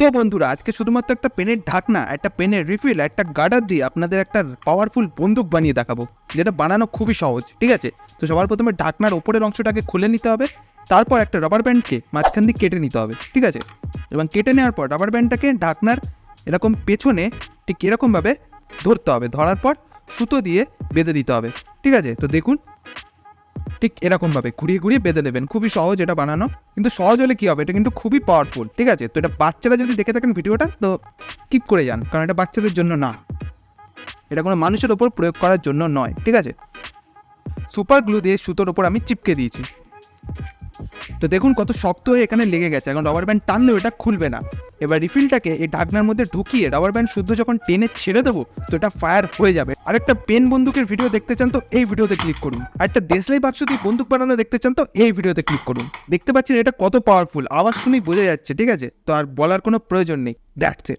তো বন্ধুরা, আজকে শুধুমাত্র একটা পেনের ঢাকনা, একটা পেনের রিফিল, একটা গার্ডার দিয়ে আপনাদের একটা পাওয়ারফুল বন্দুক বানিয়ে দেখাবো, যেটা বানানো খুবই সহজ, ঠিক আছে? তো সবার প্রথমে ঢাকনার ওপরের অংশটাকে খুলে নিতে হবে, তারপর একটা রাবার ব্যান্ডকে মাঝখান দিয়ে কেটে নিতে হবে, ঠিক আছে? এবং কেটে নেওয়ার পর রাবার ব্যান্ডটাকে ঢাকনার এরকম পেছনে ঠিক এরকমভাবে ধরতে হবে, ধরার পর সুতো দিয়ে বেঁধে দিতে হবে, ঠিক আছে? তো দেখুন ঠিক এরকমভাবে ঘুরিয়ে ঘুরিয়ে বেঁধে দেবেন খুবই সহজ এটা বানানো। কিন্তু সহজ হলে কী হবে? এটা কিন্তু খুবই পাওয়ারফুল ঠিক আছে? তো এটা বাচ্চারা যদি দেখে থাকেন ভিডিওটা, তো স্কিপ করে যান, কারণ এটা বাচ্চাদের জন্য না। এটা কোনো মানুষের ওপর প্রয়োগ করার জন্য নয়, ঠিক আছে? সুপার গ্লু দিয়ে সুতোর ওপর আমি চিপকে দিয়েছি। তো দেখুন কত শক্ত হয়ে এখানে লেগে গেছে। এখন রবার ব্যান্ড টানলেও এটা খুলবে না। এবার রিফিলটাকে এই ঢাকনার মধ্যে ঢুকিয়ে রাবার ব্যান্ড শুদ্ধ যখন টেনে ছেড়ে দেবো, তো এটা ফায়ার হয়ে যাবে। আর একটা পেন বন্দুকের ভিডিও দেখতে চান তো, এই ভিডিওতে ক্লিক করুন। আর একটা দেশলাই বাক্স দিয়ে বন্দুক বানানো দেখতে চান তো, এই ভিডিওতে ক্লিক করুন। দেখতে পাচ্ছেন এটা কত পাওয়ারফুল আওয়াজ শুনেই বোঝা যাচ্ছে, ঠিক আছে? তো আর বলার কোনো প্রয়োজন নেই দ্যাটস ইট